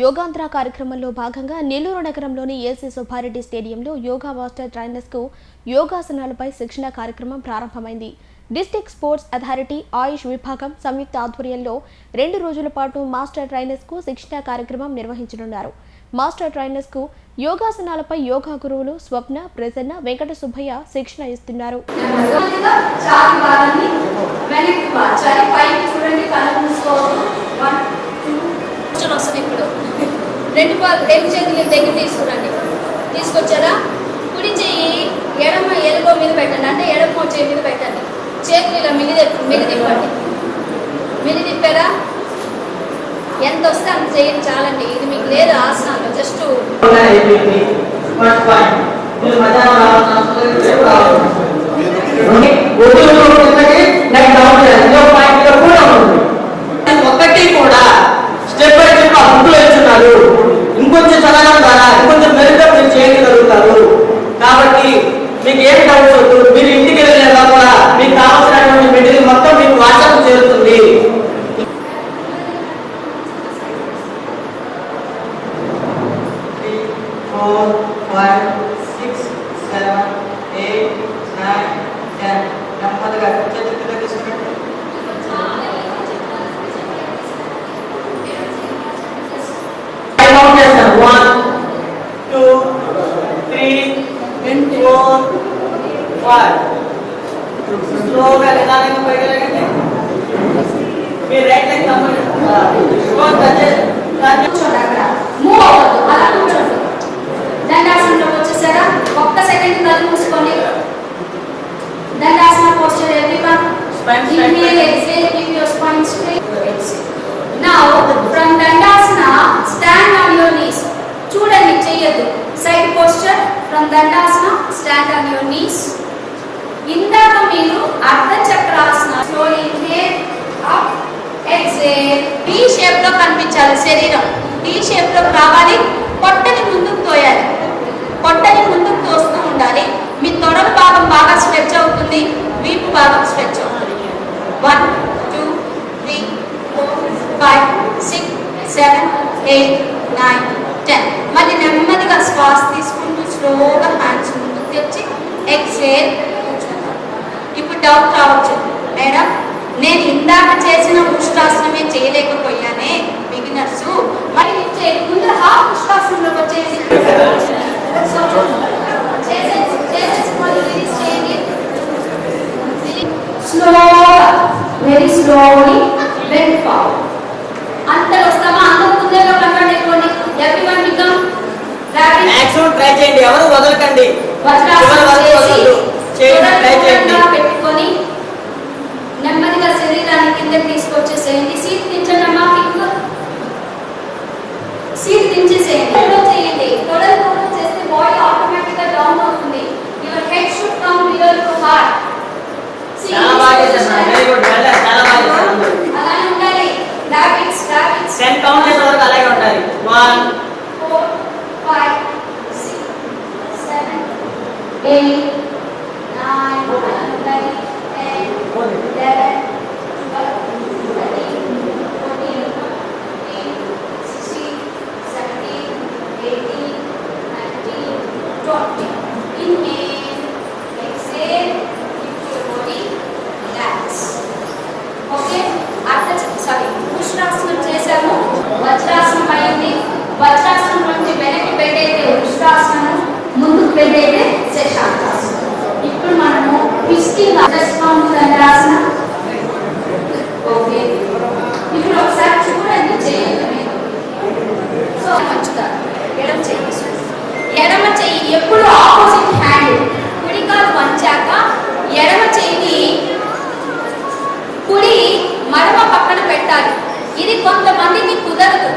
యోగాంధ్ర కార్యక్రమంలో భాగంగా నెల్లూరు నగరంలోని ఏసీ సుబ్బారెడ్డి స్టేడియంలో యోగా మాస్టర్ ట్రైనర్స్కు యోగాసనాలపై శిక్షణ కార్యక్రమం ప్రారంభమైంది. డిస్టిక్ స్పోర్ట్స్ అథారిటీ ఆయుష్ విభాగం సంయుక్త ఆధ్వర్యంలో రెండు రోజుల పాటు మాస్టర్ ట్రైనర్స్కు శిక్షణ కార్యక్రమం నిర్వహించనున్నారు. మాస్టర్ ట్రైనర్స్కు యోగాసనాలపై యోగా గురువులు స్వప్న ప్రసన్న వెంకట సుబ్బయ్య శిక్షణ ఇస్తున్నారు. ఇప్పుడు రెండు పాలు రెండు చేతులు దగ్గర తీసుకురండి. తీసుకొచ్చారా? కుడి చెయ్యి ఎడమ ఎలుగో మీద పెట్టండి. అంటే ఎడమ చేయి మీద పెట్టండి. చేతులు ఇలా మిగిలి మిగి తిప్పండి. తిప్పారా? ఎంత వస్తే అంత చేయండి. చాలండి. ఇది మీకు లేదు ఆసనాలు. Just okay. మీకు ఏం డౌట్స్ వద్దు మీరు ఇంటికి వెళ్ళిన లోపల మీకు కావాల్సినటువంటి మెటీరియల్ మొత్తం మీకు వాట్సాప్ చేరుతుంది. Four five six seven eight nine ten నెమ్మదిగా చేతి five. స్లోగా నిదానంగా పైకి లేకండి. మీ రైట్ లెగ్ తప్పండి. స్లో టచ్ చేసి- టచ్ చేసి- కూర్చోండి అక్కడ. మూవ్ అవ్వద్దు. అలా కూర్చోండి దండాసనంలోకి వచ్చేసారా? ఒక్క సెకండ్ కళ్ళు మూసుకోండి Dandasana posture everyone Spine straight. inhale exhale keep your spine straight. Now from dandasana stand on your knees. చూడండి చెయ్యొద్దు. Side posture from Dandasana stand on your knees ఇందాక మీరు Ardha Chakrasana slowly inhale up exhale T షేప్లో కనిపించాలి శరీరం. Tea షేప్లో రావాలి పొట్టని ముందుకు తోయాలి. పొట్టని ముందుకు తోస్తూ ఉండాలి. మీ తొడల భాగం బాగా స్ట్రెచ్ అవుతుంది వీపు భాగం స్ట్రెచ్ అవుతుంది. One two three four five six seven eight nine ten మళ్ళీ నెమ్మదిగా శ్వాస తీసుకుంటూ స్లోగా హ్యాండ్స్ ముందుకు తెచ్చి ఎక్సేల్ డౌట్ రావచ్చు మేడం నేను ఇందాక చేసిన ఉష్టాసనమే చేయలేకపోయానే బిగినర్స్. మరి నేను చే- ముందర హాఫ్ ఉష్టాసనంలోకి వచ్చేసి స్లోగా వెరీ స్లోలీ బెండ్ ఫార్వర్డ్ అందరూ వస్తామా అందరూ ముందేలో కన్వర్ట్ అయిపోండి ఎవ్రీవన్ బికమ్ మాక్సిమం ట్రై చేయండి. ఎవరు వదలకండి. ఉండాలి